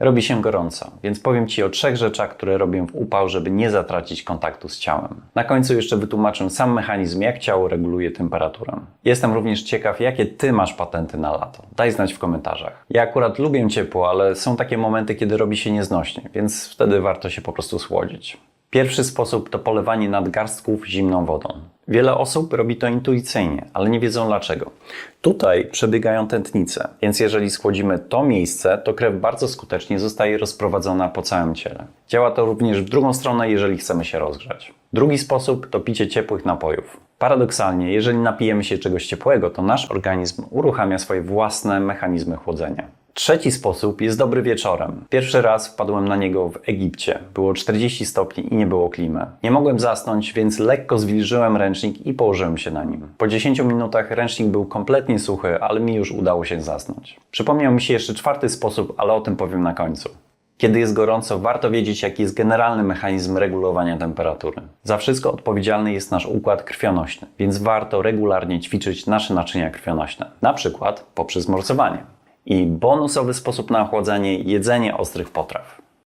Robi się gorąco, więc powiem Ci o trzech rzeczach, które robię w upał, żeby nie zatracić kontaktu z ciałem. Na końcu jeszcze wytłumaczę sam mechanizm, jak ciało reguluje temperaturę. Jestem również ciekaw, jakie Ty masz patenty na lato. Daj znać w komentarzach. Ja akurat lubię ciepło, ale są takie momenty, kiedy robi się nieznośnie, więc wtedy warto się po prostu słodzić. Pierwszy sposób to polewanie nadgarstków zimną wodą. Wiele osób robi to intuicyjnie, ale nie wiedzą dlaczego. Tutaj przebiegają tętnice, więc jeżeli schłodzimy to miejsce, to krew bardzo skutecznie zostaje rozprowadzona po całym ciele. Działa to również w drugą stronę, jeżeli chcemy się rozgrzać. Drugi sposób to picie ciepłych napojów. Paradoksalnie, jeżeli napijemy się czegoś ciepłego, to nasz organizm uruchamia swoje własne mechanizmy chłodzenia. Trzeci sposób jest dobry wieczorem. Pierwszy raz wpadłem na niego w Egipcie. Było 40 stopni i nie było klimy. Nie mogłem zasnąć, więc lekko zwilżyłem ręcznik i położyłem się na nim. Po 10 minutach ręcznik był kompletnie suchy, ale mi już udało się zasnąć. Przypomniał mi się jeszcze czwarty sposób, ale o tym powiem na końcu. Kiedy jest gorąco, warto wiedzieć, jaki jest generalny mechanizm regulowania temperatury. Za wszystko odpowiedzialny jest nasz układ krwionośny, więc warto regularnie ćwiczyć nasze naczynia krwionośne, na przykład poprzez morsowanie. I bonusowy sposób na ochłodzenie jedzenie ostrych potraw.